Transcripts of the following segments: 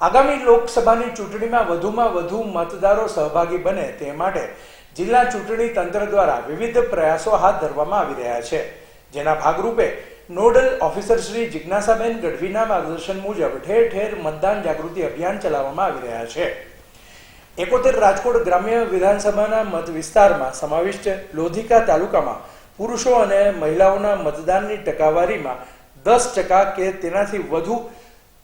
આગામી લોકસભાની ચૂંટણીમાં વધુમાં વધુ મતદારો સહભાગી બને તે માટે જિલ્લા ચૂંટણી તંત્ર દ્વારા વિવિધ પ્રયાસો હાથ ધરવામાં આવી રહ્યા છે. જેના ભાગરૂપે નોડલ ઓફિસર શ્રી જિજ્ઞાસાબેન ગઢવીના માર્ગદર્શન મુજબ ઠેર ઠેર મતદાન જાગૃતિ અભિયાન ચલાવવામાં આવી રહ્યા છે. એકોતેર રાજકોટ ગ્રામ્ય વિધાનસભાના મત વિસ્તારમાં સમાવિષ્ટ લોધિકા તાલુકામાં પુરુષો અને મહિલાઓના મતદાનની ટકાવારીમાં દસ ટકા કે તેનાથી વધુ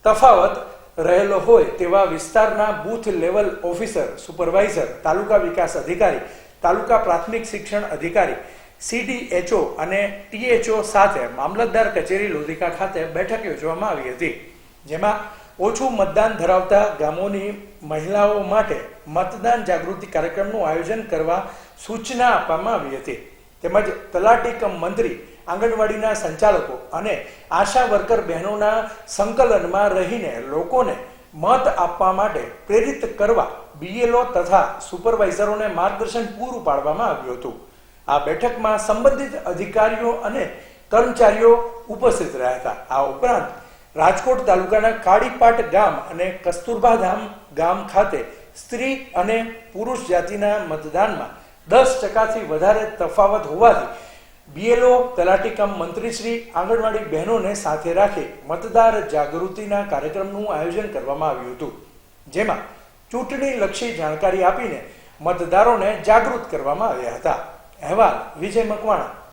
તફાવત રહેલો હોય તેવા વિસ્તારના booth level officer, supervisor, taluka વિકાસ અધિકારી, તાલુકા પ્રાથમિક શિક્ષણ અધિકારી, સીડીએચઓ અને ટીએચઓ સાથે મામલતદાર કચેરી લોધિકા ખાતે બેઠક યોજવામાં આવી હતી, જેમાં ઓછું મતદાન ધરાવતા ગામોની મહિલાઓ માટે મતદાન જાગૃતિ કાર્યક્રમનું આયોજન કરવા સૂચના આપવામાં આવી હતી. તેમજ તલાટી કમ મંત્રી, આંગણવાડીના સંચાલકો અને આશા વર્કર બહેનોના સંકલનમાં રહીને લોકોને મત આપવા માટે પ્રેરિત કરવા બીએલઓ તથા સુપરવાઇઝરોને માર્ગદર્શન પૂરું પાડવામાં આવ્યું હતું. આ બેઠકમાં સંબંધિત અધિકારીઓ અને કર્મચારીઓ ઉપસ્થિત રહ્યા હતા. આ ઉપરાંત રાજકોટ તાલુકાના કાળીપાટ ગામ અને કસ્તુરબા ધામ ગામ ખાતે સ્ત્રી અને પુરુષ જાતિના મતદાનમાં દસ ટકાથી વધારે તફાવત હોવાથી બીએલઓ તલાટીકમ મંત્રીશ્રી આંગણવાડી બહેનોને સાથે રાખી મતદાર જાગૃતિના કાર્યક્રમનું આયોજન કરવામાં આવ્યું હતું. જેમાં ચૂંટણી લક્ષી જાણકારી આપીને મતદારોને જાગૃત કરવામાં આવ્યા હતા. અહેવાલ વિજય મકવાણા.